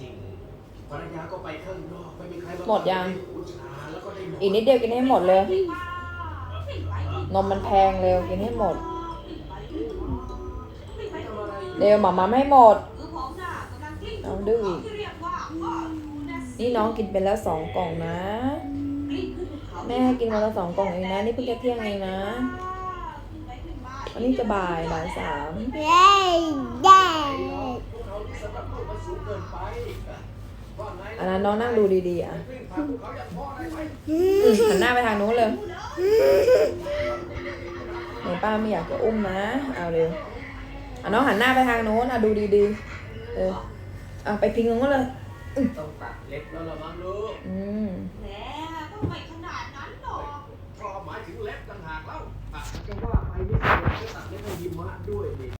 จริงภรรยาก็ไปข้างนอกไม่มีใครมาหมดยัง อุจจาระแล้วก็ได้นอนอีกนิดเดียวกินให้หมดเลย นมมันแพงเร็วกินให้หมด เร็วหมามาไม่ให้หมดเอาดื้ออีกนี่น้องกินไปแล้วสองกล่องนะ แม่ให้กินวันละสองกล่องเองนะ นี่เพิ่งจะเที่ยงเองนะอันนี้จะบ่ายบ่ายสาม อันนั้นน้องนั่งดูดีๆอะวิ่งผ่านภูเขาอย่างพ่อได้ไหมอืมหันหน้าไปทางนู้นเลยไหนป้าไม่อยากจะอุ้มนะ เอาเร็วอะน้องหันหน้าไปทางนู้นอะดูดีๆ เอออะไปพิงตรงนู้นเลยต้องตัดเล็บแล้วละมั้งลูกอืมแหมก็ไม่ขนาดนั้นหรอกพอหมายถึงเล็บต่างหากเล่าอะจะว่าไปนี่ก็ตัดเล็บให้ยิมมะด้วยนี่